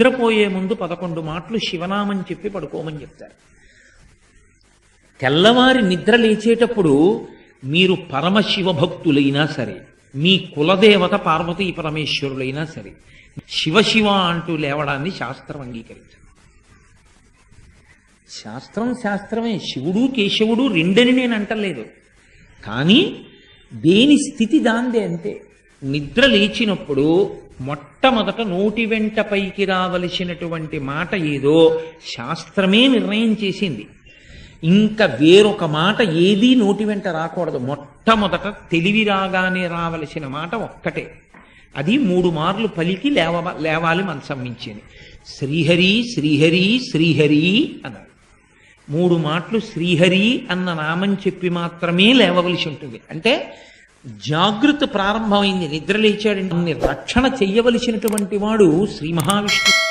నిద్రపోయే ముందు పదకొండు మాటలు శివనామని చెప్పి పడుకోమని చెప్తారు. తెల్లవారి నిద్ర లేచేటప్పుడు మీరు పరమశివ భక్తులైనా సరే మీ కులదేవత పార్వతీ పరమేశ్వరులైనా సరే శివ శివ అంటూ లేవడాన్ని శాస్త్రం అంగీకరించదు. శాస్త్రం శాస్త్రమే. శివుడు కేశవుడు రెండని నేను అంటలేదు. కానీ దేని స్థితి దాందే అంతే. నిద్ర లేచినప్పుడు మొట్టమొదట నోటి వెంట పైకి రావలసినటువంటి మాట ఏదో శాస్త్రమే నిర్ణయం చేసింది. ఇంకా వేరొక మాట ఏదీ నోటి వెంట రాకూడదు. మొట్టమొదట తెలివి రాగానే రావలసిన మాట ఒక్కటే. అది మూడు మార్లు పలికి లేవ లేవాలి మన మించింది శ్రీహరి శ్రీహరి శ్రీహరి అన్నారు. మూడు మాటలు శ్రీహరి అన్న నామం చెప్పి మాత్రమే లేవవలసి ఉంటుంది. అంటే జాగృత ప్రారంభమైంది నిద్ర లేచాడంటే రక్షణ చెయ్యవలసినటువంటి వాడు శ్రీ మహావిష్ణు